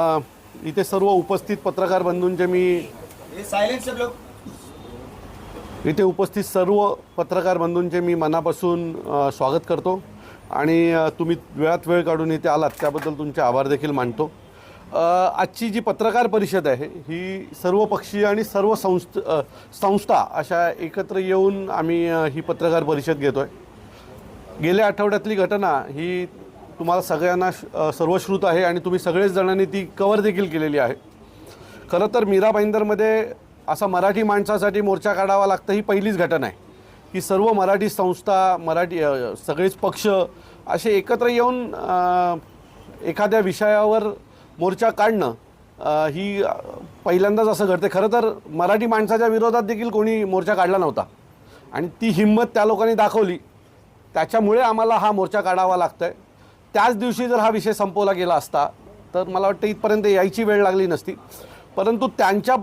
इथे सर्व उपस्थित पत्रकार बंधूंचे मी सायलेंस सब लोग इथे उपस्थित सर्व पत्रकार बंधूंचे मी मनापासून स्वागत करतो. आणि तुम्ही वेळात वेळ काढून इथे आलात त्याबद्दल तुमचे आभार देखील मानतो. आजची जी पत्रकार परिषद आहे ही सर्व पक्षीय आणि सर्व संस्थ संस्था अशा एकत्र येऊन आम्ही ही पत्रकार परिषद घेतो आहे गेल्या आठवड्यातली घटना ही तुम्हाला सगळ्यांना श- सर्वश्रुत आहे आणि तुम्ही सगळेच जणांनी ती कवर देखील केलेली आहे. खरं तर मीरा भाईंदरमध्ये असा मराठी माणसासाठी मोर्चा काढावा लागतं ही पहिलीच घटना आहे. की सर्व मराठी संस्था मराठी सगळेच पक्ष असे एकत्र येऊन एखाद्या विषयावर मोर्चा काढणं ही पहिल्यांदाच असं घडते खरं तर मराठी माणसाच्या विरोधात देखील कोणी मोर्चा काढला नव्हता. आणि ती हिंमत त्या लोकांनी दाखवली. त्याच्यामुळे आम्हाला हा मोर्चा काढावा लागतो आहे त्याच दिवशी जर हा विषय संपवला गेला असता तर मला वाटतं इथपर्यंत यायची वेळ लागली नसती. परंतु त्यांच्या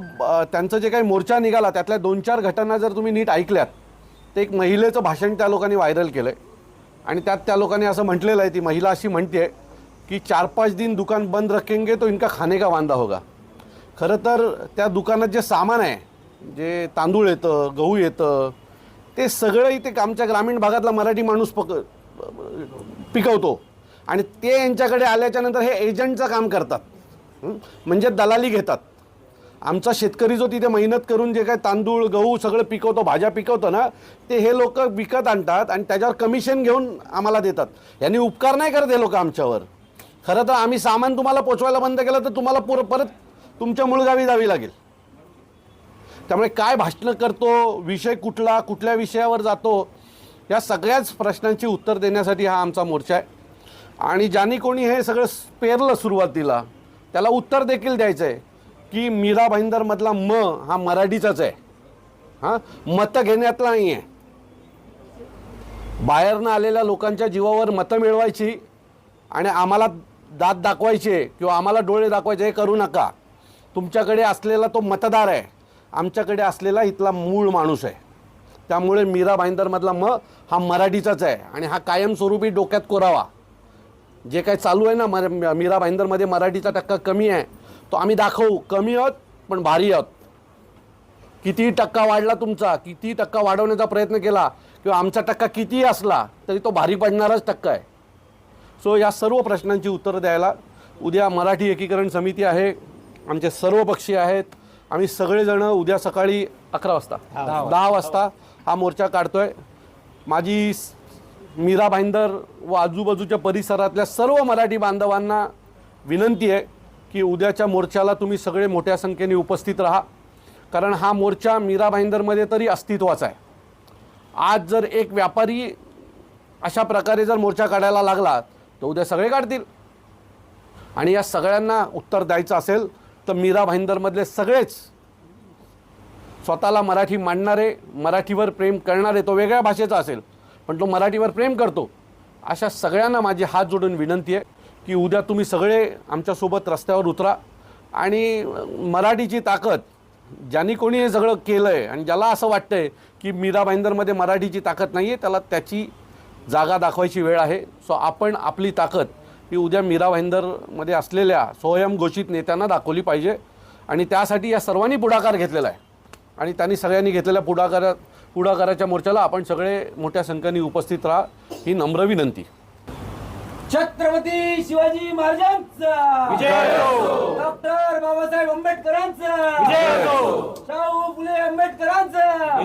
त्यांचं जे काही मोर्चा निघाला त्यातल्या दोन चार घटना जर तुम्ही नीट ऐकल्यात ते एक महिलेचं भाषण त्या लोकांनी व्हायरल केलं आहे आणि त्यात त्या लोकांनी असं म्हटलेलं आहे ती महिला अशी म्हणते की चार पाच दिन दुकान बंद रखेंगे तो इनका खाने का वांदा होगा. खरं तर त्या दुकानात जे सामान आहे जे तांदूळ येतं गहू येतं ते सगळं इथे आमच्या ग्रामीण भागातला मराठी माणूस पक पिकवतो. आणि ते यांच्याकडे आल्याच्यानंतर हे एजंटचं काम करतात. म्हणजे दलाली घेतात. आमचा शेतकरी जो तिथे मेहनत करून जे काय तांदूळ गहू सगळं पिकवतो भाज्या पिकवतो ना ते हे लोक विकत आणतात आणि त्याच्यावर कमिशन घेऊन आम्हाला देतात. यांनी उपकार नाही करत हे लोक आमच्यावर. खरं तर आम्ही सामान तुम्हाला पोचवायला बंद केलं तर तुम्हाला पुर परत तुमच्या मुळगावी जावी लागेल. त्यामुळे काय भाषणं करतो विषय कुठला कुठल्या विषयावर जातो या सगळ्याच प्रश्नांची उत्तर देण्यासाठी हा आमचा मोर्चा आहे. आणि ज्यांनी कोणी हे सगळं पेरलं सुरुवातीला त्याला उत्तर देखील द्यायचं आहे की मीरा भाईंदरमधला म हा मराठीचाच आहे. हां? मतं घेण्यातला नाही आहे बाहेरनं आलेल्या लोकांच्या जीवावर मतं मिळवायची आणि आम्हाला दात दाखवायचे किंवा आम्हाला डोळे दाखवायचे हे करू नका. तुमच्याकडे असलेला तो मतदार आहे. आमच्याकडे असलेला इथला मूळ माणूस आहे. त्यामुळे मीरा भाईंदरमधला म हा मराठीचाच आहे आणि हा कायमस्वरूपी डोक्यात कोरावा. जे काय चालू आहे ना मर मीरा भाईंदरमध्ये मराठीचा टक्का कमी आहे. तो आम्ही दाखवू. कमी आहोत पण भारी आहोत. कितीही टक्का वाढला तुमचा किती टक्का वाढवण्याचा प्रयत्न केला किंवा आमचा टक्का कितीही असला तरी तो भारी पडणाराच टक्का आहे. सो या सर्व प्रश्नांची उत्तरं द्यायला उद्या मराठी एकीकरण समिती आहे. आमचे सर्व पक्षी आहेत. आम्ही सगळेजणं उद्या सकाळी अकरा वाजता दहा वाजता. हा मोर्चा काढतोय. माझी मीरा भाईंदर व आजूबाजूच्या परिसरातल्या सर्व मराठी बांधवांना विनंती आहे की उद्याच्या मोर्चाला तुम्ही सगळे मोठ्या संख्येने उपस्थित राहा. कारण हा मोर्चा मीरा भाईंदरमध्ये तरी अस्तित्वाचा आहे. आज जर एक व्यापारी अशा प्रकारे जर मोर्चा काढायला लागला तर उद्या सगळे काढतील. आणि या सगळ्यांना उत्तर द्यायचं असेल तर मीरा भाईंदरमधले सगळेच स्वतःला मराठी मांडणारे मराठीवर प्रेम करणारे तो वेगळ्या भाषेचा असेल. पण तो मराठीवर प्रेम करतो. अशा सगळ्यांना माझी हात जोडून विनंती आहे की उद्या तुम्ही सगळे आमच्यासोबत रस्त्यावर उतरा. आणि मराठीची ताकद ज्यांनी कोणी हे सगळं केलं आहे आणि ज्याला असं वाटतंय की मीरा भाईंदरमध्ये मराठीची ताकद नाही आहे त्याला त्याची जागा दाखवायची वेळ आहे. सो आपण आपली ताकद ही उद्या मीरा भाईंदरमध्ये असलेल्या स्वयंघोषित नेत्यांना दाखवली पाहिजे. आणि त्यासाठी या सर्वांनी पुढाकार घेतलेला आहे. आणि त्यांनी सगळ्यांनी घेतलेल्या पुढाकारात पुढाकाराच्या मोर्चाला आपण सगळे मोठ्या संख्येने उपस्थित राहा. ही नम्र विनंती. छत्रपती शिवाजी महाराजांचा. डॉक्टर बाबासाहेब आंबेडकरांचा. शाहू फुले आंबेडकरांचा.